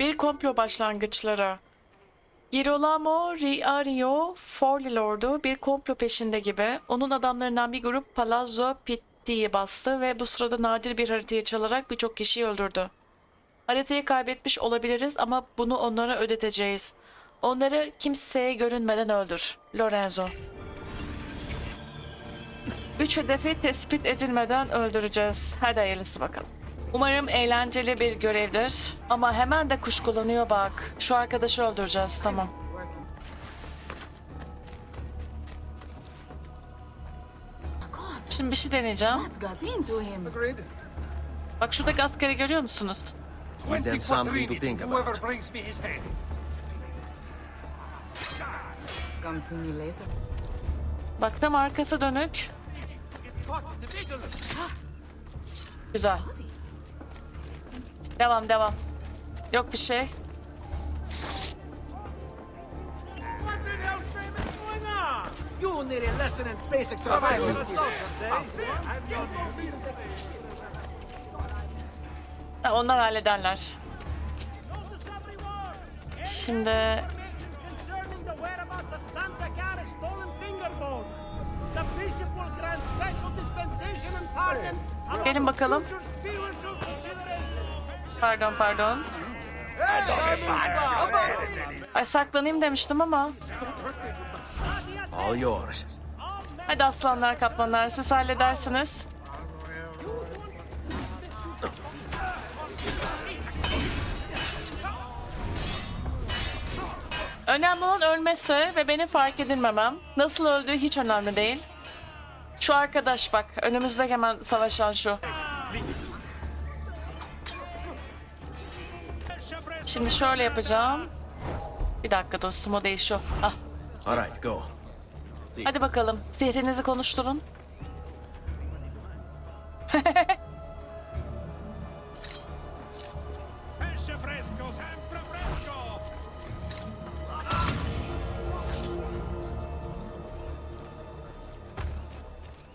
Bir komplo başlangıçları. Girolamo Riario, Forli Lord'u bir komplo peşinde gibi. Onun adamlarından bir grup Palazzo Pitti'yi bastı ve bu sırada nadir bir haritayı çalarak birçok kişiyi öldürdü. Haritayı kaybetmiş olabiliriz ama bunu onlara ödeteceğiz. Onları kimseye görünmeden öldür. Lorenzo. Üç hedefi tespit edilmeden öldüreceğiz. Hadi hayırlısı bakalım. Umarım eğlenceli bir görevdir. Ama hemen de kuşkulanıyor bak. Şu arkadaşı öldüreceğiz tamam. Şimdi bir şey deneyeceğim. Bak şuradaki askeri görüyor musunuz? Give them something to think about. Bak tam arkası dönük. Güzel. Devam devam. Yok bir şey. What the hell's going on? You need a lesson in basic survival skills. Ha, onlar hallederler. Şimdi will Gelin bakalım. Pardon pardon. Ay saklanayım demiştim ama. All yours. Hadi aslanlar kaplanlar siz halledersiniz. Önemli olan ölmesi ve benim fark edilmemem. Nasıl öldüğü hiç önemli değil. Şu arkadaş bak önümüzde hemen savaşan şu. Şimdi şöyle yapacağım. Bir dakika dostum o değişiyor. Ah. Alright, go. Hadi bakalım. Zihninizi konuşturun.